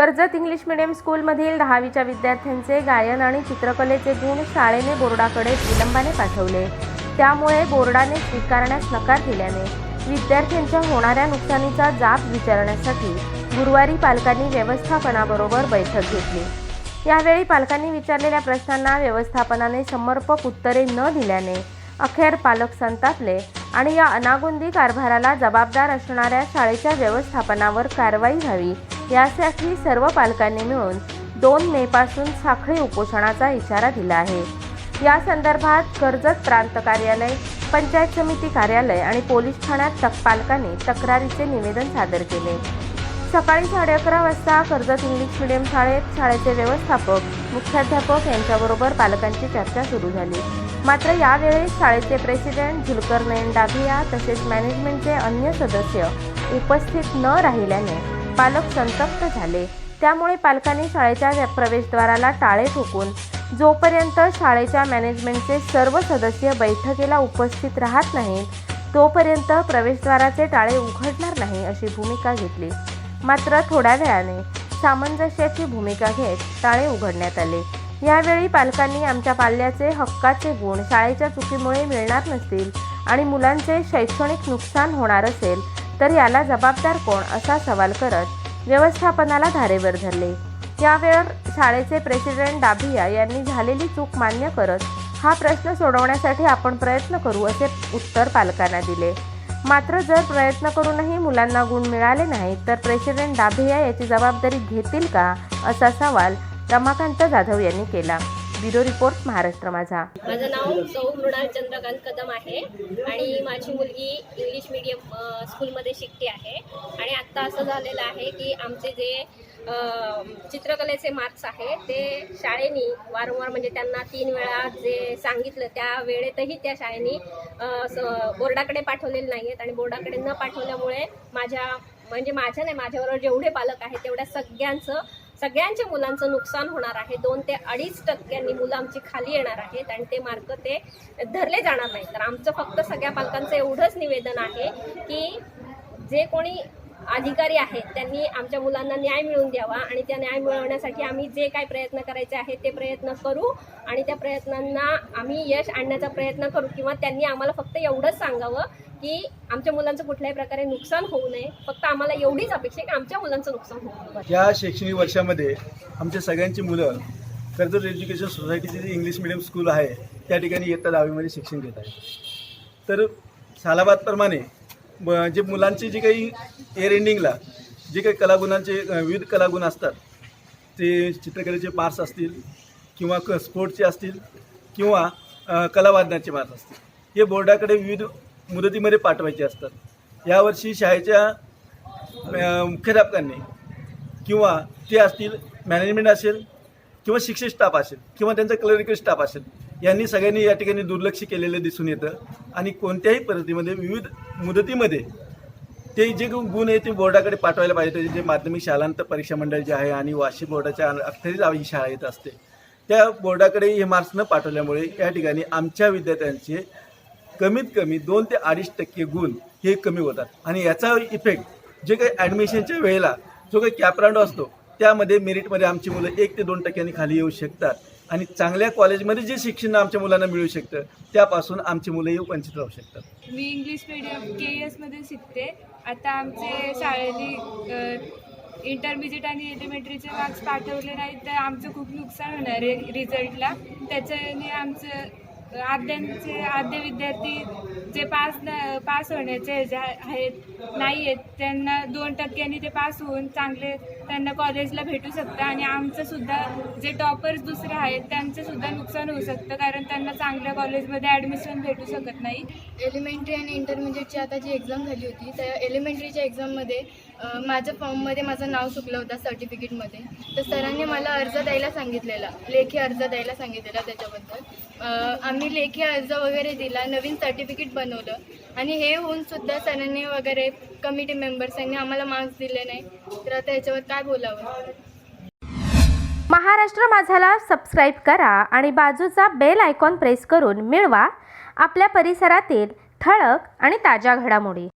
Karjat English medium स्कूलमधील दहावीच्या विद्यार्थ्यांचे गायन आणि चित्रकलेचे गुण शाळेने बोर्डाकडे विलंबाने पाठवले. त्यामुळे बोर्डाने स्वीकारण्यास नकार दिल्याने विद्यार्थ्यांच्या होणाऱ्या नुकसानीचा जाब विचारण्यासाठी गुरुवारी पालकांनी व्यवस्थापनाबरोबर बैठक घेतली. यावेळी पालकांनी विचारलेल्या प्रश्नांना व्यवस्थापनाने समर्पक उत्तरे न दिल्याने अखेर पालक संतापले आणि या अनागोंदी कारभाराला जबाबदार असणाऱ्या शाळेच्या व्यवस्थापनावर कारवाई व्हावी यासाठी सर्व पालकांनी मिळून दोन मेपासून साखळी उपोषणाचा इशारा दिला आहे. या संदर्भात कर्जत प्रांत कार्यालय पंचायत समिती कार्यालय आणि पोलीस ठाण्यात तक पालकांनी तक्रारीचे निवेदन सादर केले. सकाळी साडे अकरा वाजता कर्जत इंग्लिश मिडियम शाळेत शाळेचे व्यवस्थापक मुख्याध्यापक यांच्याबरोबर पालकांची चर्चा सुरू झाली. मात्र यावेळेस शाळेचे प्रेसिडेंट झुलकर नयन डाभिया तसेच मॅनेजमेंटचे अन्य सदस्य उपस्थित न राहिल्याने पालक संतप्त झाले. त्यामुळे पालकांनी शाळेच्या प्रवेशद्वाराला टाळे ठोकून जोपर्यंत शाळेच्या मॅनेजमेंटचे सर्व सदस्य बैठकीला उपस्थित राहत नाहीत तोपर्यंत प्रवेशद्वाराचे टाळे उघडणार नाही अशी भूमिका घेतली. मात्र थोड्या वेळाने सामंजस्याची भूमिका घेत टाळे उघडण्यात आले. यावेळी पालकांनी आमच्या पाल्याचे हक्काचे गुण शाळेच्या चुकीमुळे मिळणार नसतील आणि मुलांचे शैक्षणिक नुकसान होणार असेल तर याला जबाबदार कोण असा सवाल करत व्यवस्थापनाला धारेवर धरले. यावेळी शाळेचे प्रेसिडेंट डाभिया यांनी झालेली चूक मान्य करत हा प्रश्न सोडवण्यासाठी आपण प्रयत्न करू असे उत्तर पालकांना दिले. मात्र जर प्रयत्न करूनही मुलांना गुण मिळाले नाहीत तर प्रेसिडेंट डाभिया याची जबाबदारी घेतील का असा सवाल रमाकांत जाधव यांनी केला. ब्युरो रिपोर्ट महाराष्ट्र माझा. माझं नाव सौ मृणाल चंद्रकांत कदम आहे आणि माझी मुलगी इंग्लिश मीडियम स्कूलमध्ये शिकते आहे. आणि आत्ता असं झालेलं आहे की आमचे जे चित्रकलेचे मार्क्स आहे ते शाळेनी वारंवार म्हणजे त्यांना तीन वेळा जे सांगितलं त्या वेळेतही त्या शाळेनी बोर्डाकडे पाठवलेले नाही आहेत आणि बोर्डाकडे न पाठवल्यामुळे माझ्या म्हणजे माझ्या नाही माझ्याबरोबर जेवढे पालक आहेत तेवढ्या सगळ्यांचं सगळ्यांच्या मुलांचं नुकसान होणार आहे. दोन ते अडीच टक्क्यांनी मुलं आमची खाली येणार आहेत आणि ते मार्क ते धरले जाणार नाही तर आमचं फक्त सगळ्या पालकांचं एवढंच निवेदन आहे की जे कोणी अधिकारी आहेत त्यांनी आमच्या मुलांना न्याय मिळवून द्यावा आणि त्या न्याय मिळवण्यासाठी आम्ही जे काय प्रयत्न करायचे आहेत ते प्रयत्न करू आणि त्या प्रयत्नांना आम्ही यश आणण्याचा प्रयत्न करू किंवा त्यांनी आम्हाला फक्त एवढंच सांगावं की आमच्या मुलांचं कुठल्याही प्रकारे नुकसान होऊ नये. फक्त आम्हाला एवढीच अपेक्षा आहे की आमच्या मुलांचं नुकसान होऊ नये. या शैक्षणिक वर्षामध्ये आमच्या सगळ्यांची मुलं कर्जत एज्युकेशन सोसायटीची जी इंग्लिश मिडियम स्कूल आहे त्या ठिकाणी इयत्ता दहावीमध्ये शिक्षण घेत आहे तर सालाबादप्रमाणे ब- जे मुलांचे जे काही एअर एंडिंगला जे काही कलागुणांचे विविध कलागुण असतात ते चित्रकलेचे मार्क्स असतील किंवा क स्पोर्टचे असतील किंवा कलावादनाचे मार्क्स असतील हे बोर्डाकडे विविध मुदतीमध्ये पाठवायचे असतात. यावर्षी शाळेच्या मुख्याध्यापकांनी किंवा ते असतील मॅनेजमेंट असेल किंवा शिक्षक स्टाफ असेल किंवा त्यांचा क्लरिकल स्टाफ असेल यांनी सगळ्यांनी या ठिकाणी दुर्लक्ष केलेलं दिसून येतं. आणि कोणत्याही पद्धतीमध्ये विविध मुदतीमध्ये ते जे गुण आहे ते बोर्डाकडे पाठवायला पाहिजे. जे माध्यमिक शालांत परीक्षा मंडळ जे आहे आणि वार्षिक बोर्डाच्या अखेरीच ही शाळा येत असते. त्या बोर्डाकडे हे मार्क्स न पाठवल्यामुळे या ठिकाणी आमच्या विद्यार्थ्यांचे कमीत कमी दोन ते अडीच टक्के गुण हे कमी होतात. आणि याचा इफेक्ट जे काही ॲडमिशनच्या वेळेला जो काही कॅपराऊंड असतो त्यामध्ये मेरिटमध्ये आमची मुलं एक ते दोन टक्क्यांनी खाली येऊ शकतात. आणि चांगल्या कॉलेजमध्ये जे शिक्षण आमच्या मुलांना मिळू शकतं त्यापासून आमची मुलं येऊ वंचित राहू शकतात. मी इंग्लिश मीडियम के एसमध्ये शिकते. आता आमचे शाळेने इंटरमिजिएट आणि एलिमेंटरीचे मार्क्स पाठवले नाहीत तर आमचं खूप नुकसान होणार आहे रिझल्टला त्याच्याने आमचं आद्यांचे आद्य विद्यार्थी जे पास न पास होण्याचे ह्याचे आहेत नाही आहेत त्यांना दोन टक्क्यांनी ते पास होऊन चांगले त्यांना कॉलेजला भेटू शकतं. आणि आमचंसुद्धा जे टॉपर्स दुसरे आहेत त्यांचंसुद्धा नुकसान होऊ शकतं कारण त्यांना चांगल्या कॉलेजमध्ये ॲडमिशन भेटू शकत नाही. एलिमेंटरी आणि इंटरमिजिएटची आता जी एक्झाम झाली होती. त्या एलिमेंटरीच्या एक्झाममध्ये माझ्या फॉर्ममध्ये माझं नाव चुकलं होतं सर्टिफिकेटमध्ये. तर सरांनी मला अर्ज द्यायला सांगितलेला लेखी अर्ज द्यायला सांगितलेला त्याच्याबद्दल. आम्ही लेखी अर्ज वगैरे दिला नवीन सर्टिफिकेट बनवलं. आणि हे होऊन सुद्धा सरांनी वगैरे कमिटी मेंबर्सांनी आम्हाला मार्क्स दिले नाही. तर आता याच्यावर काय बोलावं? महाराष्ट्र माझाला सबस्क्राईब करा आणि बाजूचा बेल आयकॉन प्रेस करून मिळवा. आपल्या परिसरातील ठळक आणि ताज्या घडामोडी.